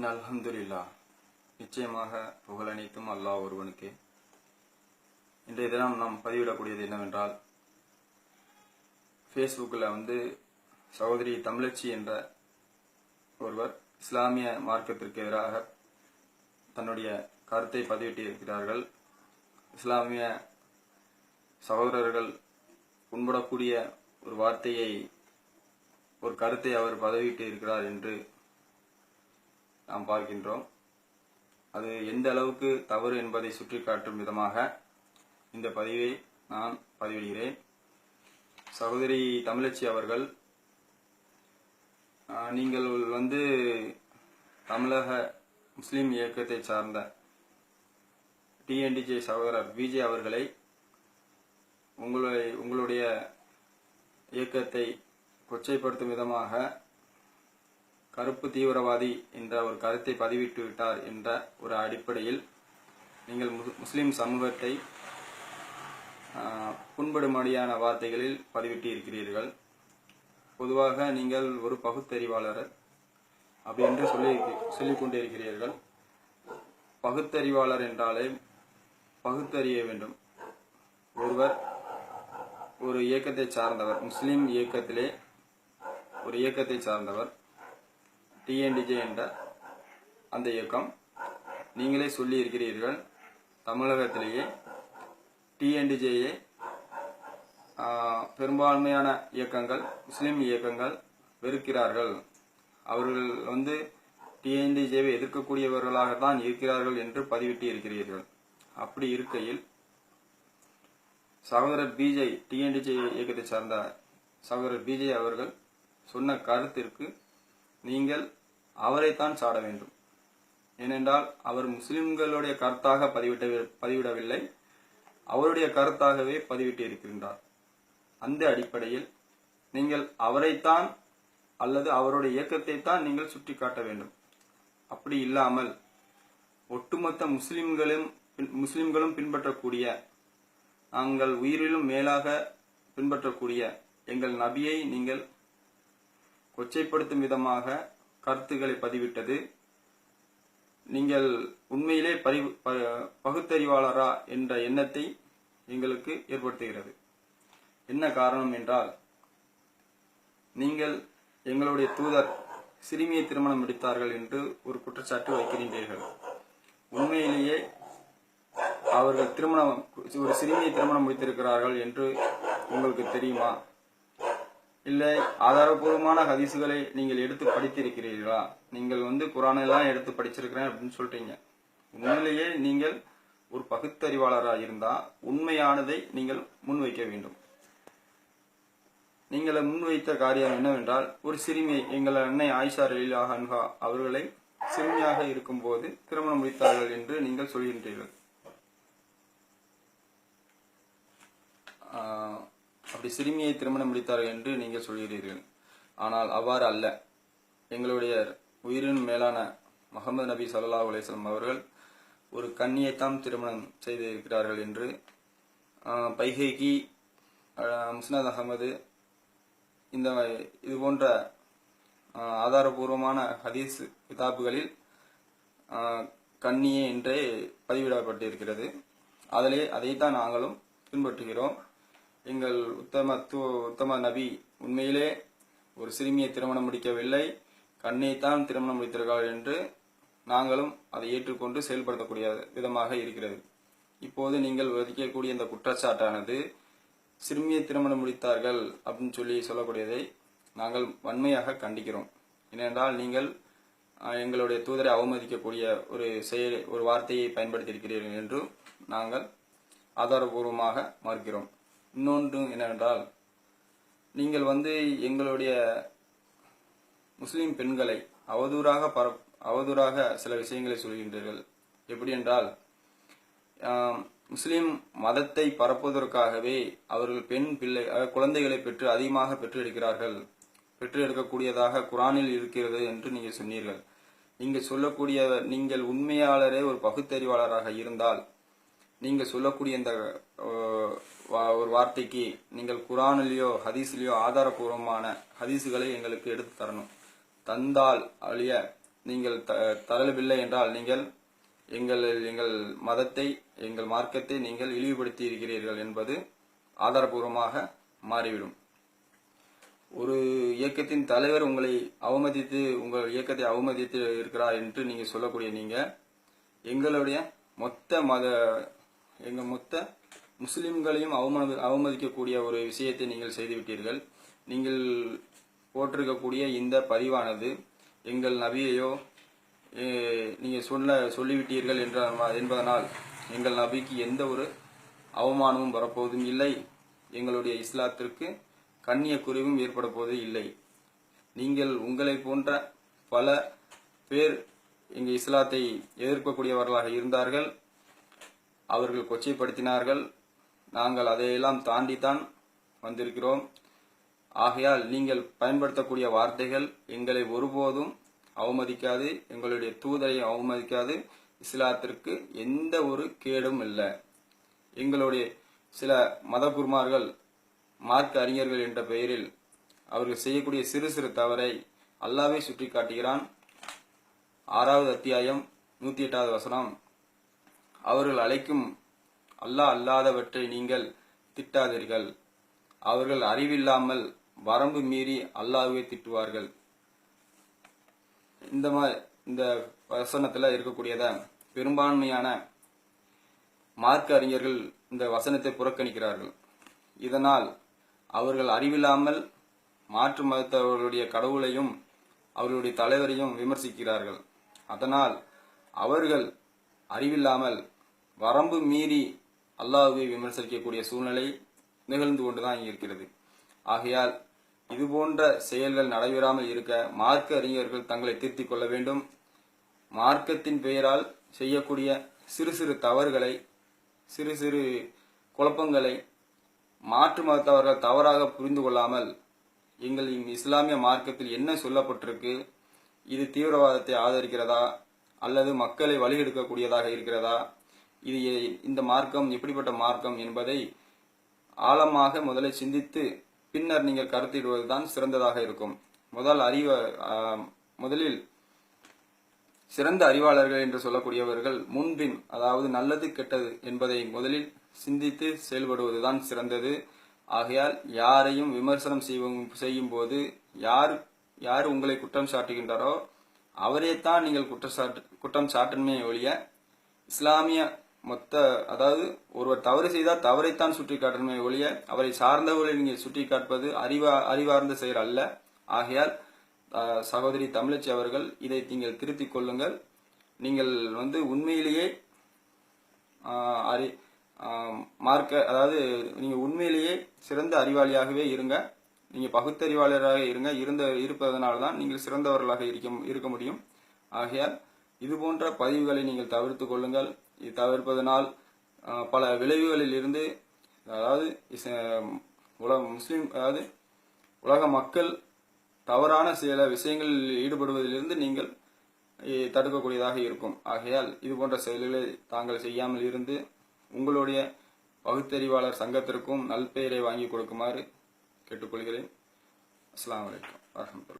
இன் அல்ஹம்துலில்லா நிச்சயமாக புகழ் அனைத்தும் அல்லாஹ் ஒருவனுக்கே. இன்றைய தினம் நாம் பதிவிடக்கூடியது என்னவென்றால் ஃபேஸ்புக்கில் வந்து சகோதரி தமிழச்சி என்ற ஒருவர் இஸ்லாமிய மார்க்கத்திற்கு எதிராக தன்னுடைய கருத்தை பதிவிட்டிருக்கிறார்கள் இஸ்லாமிய சகோதரர்கள் உண்படக்கூடிய ஒரு வார்த்தையை ஒரு கருத்தை அவர் பதிவிட்டு இருக்கிறார் என்று நாம் பார்க்கின்றோம். அது எந்த அளவுக்கு தவறு என்பதை சுட்டிக்காட்டும் விதமாக இந்த பதிவை நான் பதிவிடுகிறேன். சகோதரி தமிழச்சி அவர்கள் நீங்கள் வந்து தமிழக முஸ்லீம் இயக்கத்தை சார்ந்த டிஎன்டிஜே சகோதரர் விஜய் அவர்களை உங்களை உங்களுடைய இயக்கத்தை கொச்சைப்படுத்தும் விதமாக கருப்பு தீவிரவாதி என்ற ஒரு கருத்தை பதிவிட்டு விட்டார் என்ற ஒரு அடிப்படையில் நீங்கள் முஸ்லிம் சமூகத்தை ஆஹ், புண்படும்படியான வார்த்தைகளில் பதிவிட்டு இருக்கிறீர்கள் பொதுவாக நீங்கள் ஒரு பகுத்தறிவாளர் அப்படி என்று சொல்லி சொல்லிக் கொண்டிருக்கிறீர்கள் பகுத்தறிவாளர் என்றாலே பகுத்தறிய வேண்டும். ஒருவர் ஒரு இயக்கத்தை சார்ந்தவர் முஸ்லிம் இயக்கத்திலே ஒரு இயக்கத்தை சார்ந்தவர் டிஎன்டிஜே என்ற அந்த இயக்கம். நீங்களே சொல்லி இருக்கிறீர்கள் தமிழகத்திலேயே டிஎன்டிஜேயை பெரும்பான்மையான இயக்கங்கள் முஸ்லீம் இயக்கங்கள் வெறுக்கிறார்கள். அவர்கள் வந்து டிஎன்டிஜேவை எதிர்க்கக்கூடியவர்களாக தான் இருக்கிறார்கள் என்று பதிவிட்டு இருக்கிறீர்கள் அப்படி இருக்கையில் சகோதரர் பிஜே டிஎன்டிஜே இயக்கத்தை சார்ந்த சகோதரர் பிஜே அவர்கள் சொன்ன கருத்திற்கு நீங்கள் அவரைத்தான் சாட வேண்டும். ஏனென்றால் அவர் முஸ்லிம்களுடைய கருத்தாக பதிவிட்ட பதிவிடவில்லை. அவருடைய கருத்தாகவே பதிவிட்டு இருக்கின்றார் அந்த அடிப்படையில் நீங்கள் அவரைத்தான் அல்லது அவருடைய இயக்கத்தை தான் நீங்கள் சுட்டிக்காட்ட வேண்டும். அப்படி இல்லாமல் ஒட்டுமொத்த முஸ்லிம்களும் பின்- முஸ்லிம்களும் பின்பற்றக்கூடிய நாங்கள் உயிரிலும் மேலாக பின்பற்றக்கூடிய எங்கள் நபியை நீங்கள் கொச்சைப்படுத்தும் விதமாக கருத்துக்களை பதிவிட்டது. நீங்கள் உண்மையிலே பரி பகுத்தறிவாளரா என்ற எண்ணத்தை எங்களுக்கு ஏற்படுத்துகிறது. என்ன காரணம் என்றால் நீங்கள் எங்களுடைய தூதர் சிறுமியை திருமணம் முடித்தார்கள் என்று ஒரு குற்றச்சாட்டு வைக்கின்றீர்கள் உண்மையிலேயே அவர்கள் திருமணம் ஒரு சிறுமியை திருமணம் முடித்திருக்கிறார்கள் என்று உங்களுக்கு தெரியுமா? இல்லை ஆதாரபூர்வமான ஹதீசுகளை நீங்கள் எடுத்து படித்திருக்கிறீர்களா? நீங்கள் வந்து குரானெல்லாம் எடுத்து படிச்சிருக்கிறேன் அப்படின்னு சொல்றீங்க உண்மையிலேயே நீங்கள் ஒரு பகுத்தறிவாளராக இருந்தால் உண்மையானதை நீங்கள் முன்வைக்க வேண்டும். நீங்கள் முன்வைத்த காரியம் என்னவென்றால் ஒரு சிறுமி எங்கள் அன்னை ஆயிஷா லீலா அன்ஹா அவர்களை சிறுமியாக இருக்கும்போது திருமணம் முடித்தார்கள் என்று நீங்கள் சொல்கின்றீர்கள். அப்படி சிறுமியை திருமணம் முடித்தார்கள் என்று நீங்கள் சொல்கிறீர்கள். ஆனால் அவ்வாறு அல்ல. எங்களுடைய உயிரின் மேலான முகமது நபி சல்லா அலிஸ்லாம் அவர்கள் ஒரு கன்னியைத்தான் திருமணம் செய்திருக்கிறார்கள் என்று ஆஹ், பைஹைகி முஸ்னத் அகமது இந்த இது போன்ற ஆதாரபூர்வமான ஹதீஸ் கிதாபுகளில் கண்ணியே என்றே பதிவிடப்பட்டிருக்கிறது. அதிலே அதைத்தான் நாங்களும் பின்பற்றுகிறோம். எங்கள் உத்தம உத்தம நபி உண்மையிலே ஒரு சிறுமியை திருமணம் முடிக்கவில்லை. கண்ணைத்தான் திருமணம் முடித்திருக்கிறார் என்று நாங்களும் அதை ஏற்றுக்கொண்டு செயல்படுத்தக்கூடிய விதமாக இருக்கிறது. இப்போது நீங்கள் விதிக்கக்கூடிய இந்த குற்றச்சாட்டானது சிறுமியை திருமணம் முடித்தார்கள் அப்படின்னு சொல்லி சொல்லக்கூடியதை நாங்கள் வன்மையாக கண்டிக்கிறோம். ஏனென்றால் நீங்கள் எங்களுடைய தூதரை அவமதிக்கக்கூடிய ஒரு செயல் ஒரு வார்த்தையை பயன்படுத்தியிருக்கிறீர்கள் என்று நாங்கள் ஆதாரபூர்வமாக மறுக்கிறோம். இன்னொன்று என்னவென்றால் நீங்கள் வந்து எங்களுடைய முஸ்லீம் பெண்களை அவதூறாக பர அவதூறாக சில விஷயங்களை சொல்கின்றீர்கள். எப்படி என்றால் முஸ்லீம் மதத்தை பரப்புவதற்காகவே அவர்கள் பெண் பிள்ளை குழந்தைகளை பெற்று அதிகமாக பெற்று எடுக்கிறார்கள் பெற்று எடுக்கக்கூடியதாக குரானில் இருக்கிறது என்று நீங்கள் சொன்னீர்கள். நீங்கள் சொல்லக்கூடிய நீங்கள் உண்மையாளரே ஒரு பகுத்தறிவாளராக இருந்தால் நீங்கள் சொல்லக்கூடிய இந்த வா- ஒரு வார்த்தைக்கு நீங்கள் குரானிலேயோ ஹதீஸ்லேயோ ஆதாரபூர்வமான ஹதீஸுகளை எங்களுக்கு எடுத்து தரணும். தந்தால் அழிய நீங்கள் த- தரவில்லை என்றால் நீங்கள் எங்கள் எங்கள் மதத்தை எங்கள் மார்க்கத்தை நீங்கள் இழிவுபடுத்தி இருக்கிறீர்கள் என்பது ஆதாரபூர்வமாக மாறிவிடும். ஒரு இயக்கத்தின் தலைவர் உங்களை அவமதித்து உங்கள் இயக்கத்தை அவமதித்து இருக்கிறார் என்று நீங்கள் சொல்லக்கூடிய நீங்கள் எங்களுடைய மொத்த மத எங்கள் மொத்த முஸ்லிம்களையும் அவமதி அவமதிக்கக்கூடிய ஒரு விஷயத்தை நீங்கள் செய்துவிட்டீர்கள். நீங்கள் போட்டிருக்கக்கூடிய இந்த பதிவானது எங்கள் நபியையோ நீங்கள் சொல்ல சொல்லிவிட்டீர்கள் என்ற என்பதனால் எங்கள் நபிக்கு எந்த ஒரு அவமானமும் வரப்போவதும் இல்லை. எங்களுடைய இஸ்லாத்திற்கு கண்ணிய குறைவும் ஏற்பட போவது இல்லை. நீங்கள் உங்களை போன்ற பல பேர் எங்கள் இஸ்லாத்தை எதிர்க்கக்கூடியவர்களாக இருந்தார்கள். அவர்கள் கொச்சைப்படுத்தினார்கள். நாங்கள் அதையெல்லாம் தாண்டித்தான் வந்திருக்கிறோம். ஆகையால் நீங்கள் பயன்படுத்தக்கூடிய வார்த்தைகள் எங்களை ஒருபோதும் அவமதிக்காது. எங்களுடைய தூதரை அவமதிக்காது. இஸ்லாத்திற்கு எந்த ஒரு கேடும் இல்லை. எங்களுடைய சில மதகுருமார்கள் மார்க்க அறிஞர்கள் என்ற பெயரில் அவர்கள் செய்யக்கூடிய சிறு சிறு தவறை அல்லாவே சுட்டி காட்டுகிறான் ஆறாவது அத்தியாயம் நூத்தி எட்டாவது வசனம். அவர்கள் அழைக்கும் அல்லாஹ் அல்லாதவற்றை நீங்கள் திட்டாதீர்கள். அவர்கள் அறிவில்லாமல் வரம்பு மீறி அல்லாஹுவை திட்டுவார்கள். இந்த மாதிரி இந்த வசனத்தில் இருக்கக்கூடியத பெரும்பான்மையான மார்க்க அறிஞர்கள் இந்த வசனத்தை புறக்கணிக்கிறார்கள். இதனால் அவர்கள் அறிவில்லாமல் மாற்று மதத்தவர்களுடைய கடவுளையும் அவர்களுடைய தலைவரையும் விமர்சிக்கிறார்கள். அதனால் அவர்கள் அறிவில்லாமல் வரம்பு மீறி அல்லாஹுவை விமர்சிக்கக்கூடிய சூழ்நிலை நிகழ்ந்து கொண்டுதான் இங்க இருக்கிறது. ஆகையால் இது போன்ற செயல்கள் நடைபெறாமல் இருக்க மார்க்க அறிஞர்கள் தங்களை திருத்திக் கொள்ள வேண்டும். மார்க்கத்தின் பெயரால் செய்யக்கூடிய சிறு சிறு தவறுகளை சிறு சிறு குழப்பங்களை மாற்று மதத்தவர்கள் தவறாக புரிந்து கொள்ளாமல் எங்கள் இஸ்லாமிய மார்க்கத்தில் என்ன சொல்லப்பட்டிருக்கு இது தீவிரவாதத்தை ஆதரிக்கிறதா அல்லது மக்களை வழிகெடுக்கக்கூடியதாக இருக்கிறதா? இது இந்த மார்க்கம் எப்படிப்பட்ட மார்க்கம் என்பதை ஆழமாக முதலில் சிந்தித்து பின்னர் நீங்கள் கருத்திடுவதுதான் சிறந்ததாக இருக்கும். முதல் அறிவ முதலில் சிறந்த அறிவாளர்கள் என்று சொல்லக்கூடியவர்கள் முன்பின் அதாவது நல்லது கெட்டது என்பதை முதலில் சிந்தித்து செயல்படுவதுதான் சிறந்தது. ஆகையால் யாரையும் விமர்சனம் செய்யும் செய்யும் போது யார் யார் உங்களை குற்றம் சாட்டுகின்றாரோ அவரே தான் நீங்கள் குற்றச்சாட்டு குற்றம் சாட்டணுமே ஒழிய இஸ்லாமிய மொத்த அதாவது ஒருவர் தவறு செய்தால் தவறைத்தான் சுட்டி காட்டணுமே ஒழிய அவரை சார்ந்தவர்களை நீங்கள் சுட்டி காட்டுவது அறிவா அறிவார்ந்த செயல் அல்ல. ஆகையால் சகோதரி தமிழச்சி அவர்கள் இதை நீங்கள் திருத்திக் கொள்ளுங்கள். நீங்கள் வந்து உண்மையிலேயே அறி மார்க்க அதாவது நீங்கள் உண்மையிலேயே சிறந்த அறிவாளியாகவே இருங்க. நீங்கள் பகுத்தறிவாளராக இருங்க. இருந்த இருப்பதனால தான் நீங்கள் சிறந்தவர்களாக இருக்க இருக்க முடியும். ஆகையால் இது போன்ற பதிவுகளை நீங்கள் தவிர்த்து கொள்ளுங்கள். இது தவிர்ப்பதனால் பல விளைவுகளில் இருந்து அதாவது உலக முஸ்லீம் அதாவது உலக மக்கள் தவறான சில விஷயங்களில் ஈடுபடுவதிலிருந்து நீங்கள் தடுக்கக்கூடியதாக இருக்கும். ஆகையால் இது போன்ற செயல்களை தாங்கள் செய்யாமல் இருந்து உங்களுடைய பகுத்தறிவாளர் சங்கத்திற்கும் நல்பெயரை வாங்கி கொடுக்குமாறு கேட்டுக்கொள்கிறேன். அஸ்லாம் வலைக்கம் வரமத்துல